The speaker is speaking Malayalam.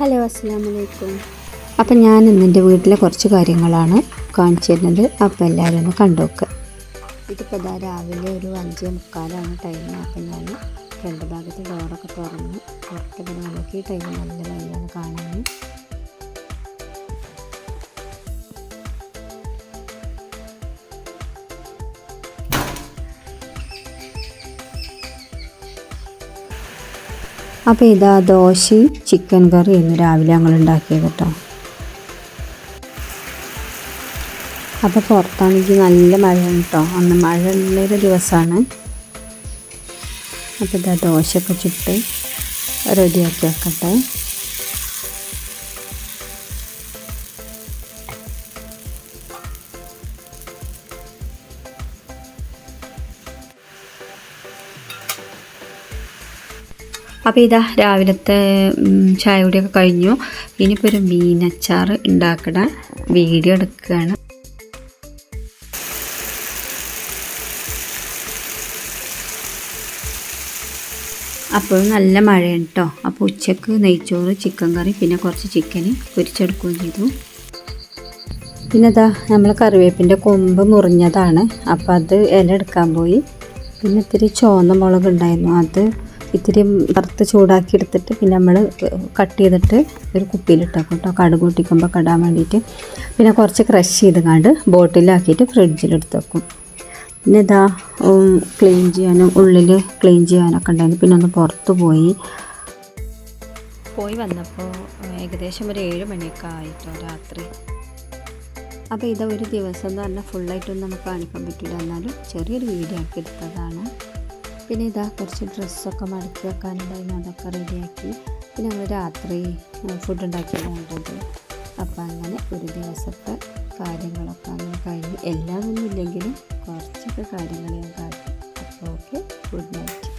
ഹലോ അസ്സാം വലൈക്കും അപ്പം ഞാൻ ഇന്നെന്റെ വീട്ടിലെ കുറച്ച് കാര്യങ്ങളാണ് കാണിച്ചു തരുന്നത് അപ്പോൾ എല്ലാവരും ഒന്ന് കണ്ടോക്ക് ഇതിപ്പോൾ ഇതാ രാവിലെ ഒരു അഞ്ചേ മുക്കാലാണ് ടൈം അപ്പം ഞാൻ രണ്ട് ഭാഗത്ത് ഡോറൊക്കെ തുറന്ന്. പുറത്തൊക്കെ നോക്കി ഈ ടൈം നല്ല ഭംഗിയാണ് കാണാൻ. അപ്പോൾ ഇതാ ദോശയും ചിക്കൻ കറി ഇന്ന് രാവിലെ ഞങ്ങൾ ഉണ്ടാക്കിയത് കേട്ടോ. അപ്പോൾ പുറത്താണെങ്കിൽ നല്ല മഴയാണ് കേട്ടോ. അന്ന് മഴ ഉള്ളൊരു ദിവസമാണ്. അപ്പോൾ ഇതാ ദോശയൊക്കെ ചുട്ട് റെഡിയാക്കി വെക്കട്ടെ. അപ്പോൾ ഇതാ രാവിലത്തെ ഉം, ചായ കുടിയൊക്കെ കഴിഞ്ഞു. ഇനിയിപ്പോൾ ഒരു മീനച്ചാർ ഉണ്ടാക്കണ വീഡിയോ എടുക്കുകയാണ്. അപ്പോൾ നല്ല മഴയാണ് കേട്ടോ അപ്പോൾ ഉച്ചയ്ക്ക് നെയ്ച്ചോറ് ചിക്കൻ കറി പിന്നെ കുറച്ച് ചിക്കൻ പൊരിച്ചെടുക്കുകയും ചെയ്തു. പിന്നെ അതാ നമ്മൾ കറിവേപ്പിന്റെ കൊമ്പ് മുറിഞ്ഞതാണ്. അപ്പോൾ അത് ഇല എടുക്കാൻ പോയി. പിന്നെ ഇത്തിരി ചുവന്ന മുളക് ഉണ്ടായിരുന്നു. അത് ഇത്തിരി വറുത്ത് ചൂടാക്കി എടുത്തിട്ട് പിന്നെ നമ്മൾ കട്ട് ചെയ്തിട്ട് ഒരു കുപ്പിയിലിട്ടേക്കും കേട്ടോ. കടുക് പൊട്ടിക്കുമ്പോൾ കടാൻ വേണ്ടിയിട്ട്. പിന്നെ കുറച്ച് ക്രഷ് ചെയ്ത് കണ്ട് ബോട്ടിലാക്കിയിട്ട് ഫ്രിഡ്ജിലെടുത്ത് വെക്കും. പിന്നെ ഇതാ ക്ലീൻ ചെയ്യാനും ഉള്ളിൽ ക്ലീൻ ചെയ്യാനൊക്കെ ഉണ്ടായിരുന്നു. പിന്നെ ഒന്ന് പുറത്ത് പോയി. പോയി വന്നപ്പോൾ ഏകദേശം ഒരു ഏഴ് മണിയൊക്കെ ആയിട്ടോ രാത്രി. അപ്പോൾ ഇത് ഒരു ദിവസം എന്ന് പറഞ്ഞാൽ ഫുള്ളായിട്ടൊന്നും നമുക്ക് കാണിക്കാൻ പറ്റില്ല. എന്നാലും ചെറിയൊരു വീഡിയോ ആക്കി എടുത്തതാണ്. പിന്നെ ഇതാ കുറച്ച് ഡ്രസ്സൊക്കെ മടക്കി വെക്കാനുണ്ടായിരുന്നു. അതൊക്കെ റെഡിയാക്കി പിന്നെ ഞങ്ങൾ രാത്രി ഫുഡ് ഉണ്ടാക്കിയതാണത് അപ്പോൾ അങ്ങനെ ഒരു ദിവസത്തെ കാര്യങ്ങളൊക്കെ അങ്ങനെ കഴിഞ്ഞ്. എല്ലാമൊന്നും ഇല്ലെങ്കിലും കുറച്ചൊക്കെ കാര്യങ്ങൾ ഞാൻ കാട്ടി. അപ്പോൾ ഓക്കെ ഗുഡ് നൈറ്റ്